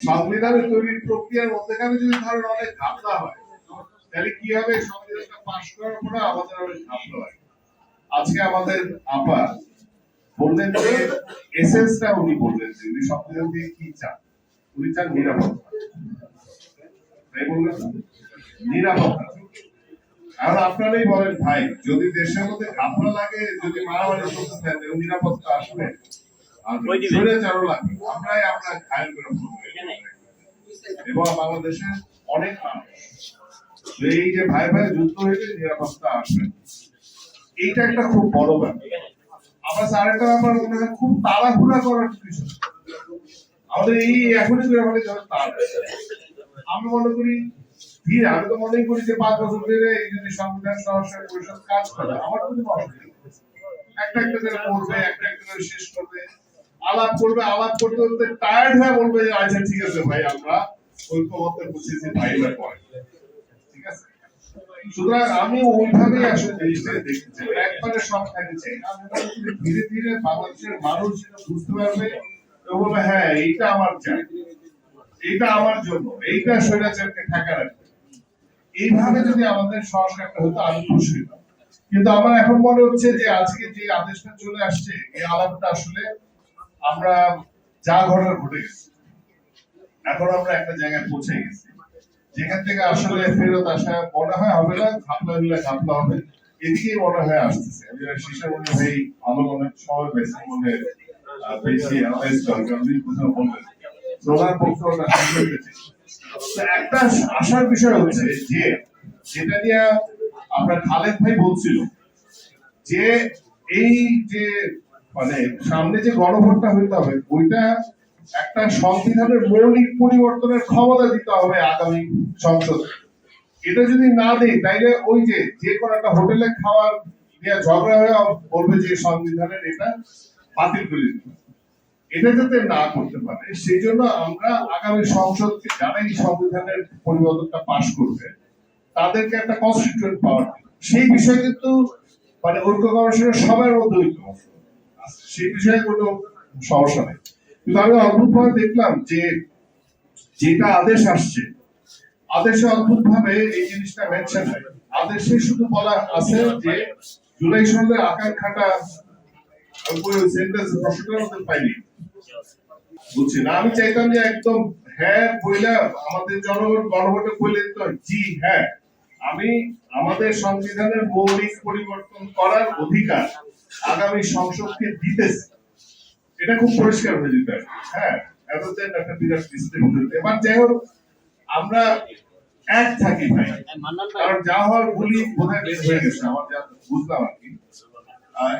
সংবিধানের তৈরির প্রক্রিয়ার মধ্যেখানে যদি ধরেন অনেক ঘাপলা হয়, তাহলে কি হবে সংবিধানটা পাশ করার পরে আমাদের অনেক ঘাপলা হয়? আজকে আমাদের আপা বললেন যে এসেন্সটা উনি বললেন যে উনি সংবিধান দিয়ে কি চান? উনি চান নিরাপত্তা। নিরাপত্তা। আর আপনারাই বলেন, ভাই, যদি দেশের মধ্যে ঘাপলা লাগে, যদি মারামারি করতে চান নিরাপত্তা আসবে। আর ওই দিবে। স্বৈরাচারও লাগবে আমরাই আমরা ঘায়ল করে এবং বাংলাদেশে অনেক মানুষ এই যে ভাই ভাই যুদ্ধ হইলে নিরাপত্তা আসবে। এইটা একটা খুব বড় ব্যাপার। আবার আরেকটা ব্যাপার খুব তাড়াহুড়া করার কিছু আমাদের এই এখনই করে আমাদের যখন তার আমি মনে করি ধীরে আমি তো মনে করি যে পাঁচ বছর ধরে এই যদি সংবিধান সংস্কার পরিষদ কাজ করে আমার কোনো অসুবিধা একটা একটা করে পড়বে একটা একটা করে শেষ করবে। আলাপ করবে, আলাপ করতে করতে টায়ার্ড হয়ে বলবে যে আচ্ছা ঠিক আছে ভাই, আমরা ঐক্যমত্যে বুঝেছি ভাই ভাই পরে। ঠিক আছে? সুতরাং আমি ওইভাবেই আসলে চাই একবারে সব চাই ধীরে ধীরে বাংলাদেশের মানুষ বুঝতে পারবে বলবে হ্যাঁ এইটা আমার চাই। এইটা আমার জন্য। এইটা স্বৈরাচারকে রাখবে। এইভাবে যদি আমাদের সংস্কারটা হতো, আমি খুশি হতাম। কিন্তু আমার এখন মনে হচ্ছে যে আজকে যে আদেশটা চলে আসছে, এই আলাপটা আসলে আমরা যা ঘটার ঘটে গেছে, এখন আমরা একটা জায়গায় পৌঁছে গেছি। যেখান থেকে আসলে ফেরত আসা মনে হয় হবে না, ঘাপলা হলে ঘাপলা হবে। এদিকেই মনে হয় আসতেছে। আমি শিশা মনে তো একটা আসার বিষয় হচ্ছে যে, যেটা নিয়ে আপনার খালেদ ভাই বলছিল, যে এই যে মানে সামনে যে গণভোটটা হইতে হবে, ওইটা একটা সংবিধানের মৌলিক পরিবর্তনের ক্ষমতা দিতে হবে আগামী সংসদে এটা যদি না দেয় তাইলে ওই যে যে কোনো একটা হোটেলে খাওয়ার নিয়ে ঝগড়া হয়ে বলবে যে সংবিধানের এটা বাতিল করে দিতে। এটা যাতে না করতে পারে, সেই জন্য আমরা আগামী সংসদকে যারা এই সংবিধানের পরিবর্তনটা পাশ করবে, তাদেরকে একটা কনস্টিটিউয়েন্ট পাওয়ার সেই বিষয়ে কিন্তু মানে ঐক্য কমিশনের সবার মধ্যে ঐক্য। সেই বিষয়ে কোনো সমস্যা নেই। কিন্তু আমি দেখলাম যে যেটা আদেশ আসছে, আদেশে এই জিনিসটা মেনশন হয়। আদেশে শুধু বলা আছে যে জুলাই সন্ধ্যের আকাঙ্ক্ষাটা পাইনি। না আমি চাইতাম যে একদম হ্যাঁ আমাদের জনগণ গণভোটে জি হ্যাঁ। আমি আমাদের সংবিধানের মৌলিক পরিবর্তন করার অধিকার আগামী সংসদকে দিতেছি। এটা খুব পরিষ্কার হয়ে যেতে হ্যাঁ একটা বিরাট সিস্টেম এবার যাই হোক, আমরা এক থাকি ভাই। কারণ যা হওয়ার বের হয়ে গেছে। আমার যা বুঝলাম আর কি।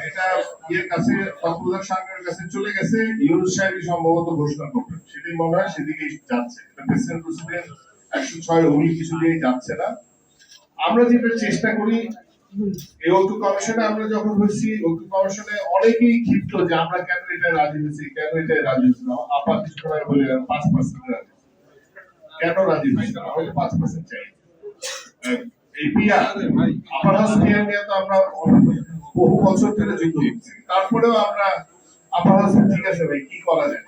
এটা ইয়ের কাছে, তত্ত্বাবধায়ক সরকারের কাছে চলে গেছে। ইউনুস সাহেবই সম্ভবত ঘোষণা করবেন। সেটাই মনে হয় সেদিকেই যাচ্ছে। প্রেসিডেন্ট প্রেসিডেন্ট একশো ছয় উনি কিছু দিয়ে যাচ্ছে না। আমরা যেটা চেষ্টা করি, এই কমিশনে আমরা যখন হয়েছি কমিশনে অনেকেই ক্ষিপ্ত যে আমরা কেন এটা রাজি হয়েছি, কেন এটা রাজি হয়েছি বলে পাঁচ পার্সেন্ট রাজি কেন রাজি হয়েছি পাঁচ পার্সেন্ট চাই। নিয়ে তো বহু বছর ধরে তারপরেও আমরা হাউস ঠিক আছে ভাই, কি করা যায়?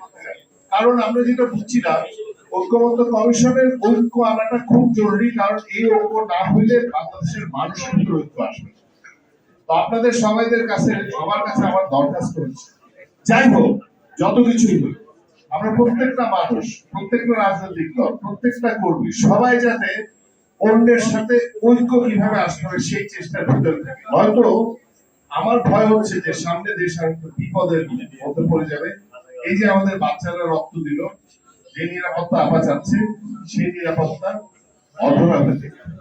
কারণ আমরা যেটা বুঝছি না ঐক্যবদ্ধ কমিশনের ঐক্য আনাটা খুব জরুরি, কারণ এই ঐক্য না হইলে বাংলাদেশের মানুষের ভিতরে ঐক্য আসবে তো আপনাদের সবাইদের কাছে, সবার কাছে আমার দরখাস্ত হচ্ছে যাই হোক, যত কিছুই হোক, আমরা প্রত্যেকটা মানুষ, প্রত্যেকটা রাজনৈতিক দল, প্রত্যেকটা কর্মী, সবাই যাতে অন্যের সাথে ঐক্য কীভাবে আসতে হবে সেই চেষ্টার ভিতরে থাকে। হয়তো আমার ভয় হচ্ছে যে সামনে দেশ বিপদের মধ্যে পড়ে যাবে। এই যে আমাদের বাচ্চারা রক্ত দিল যে নিরাপত্তা আমরা চাচ্ছি সেই নিরাপত্তা অধরা হতে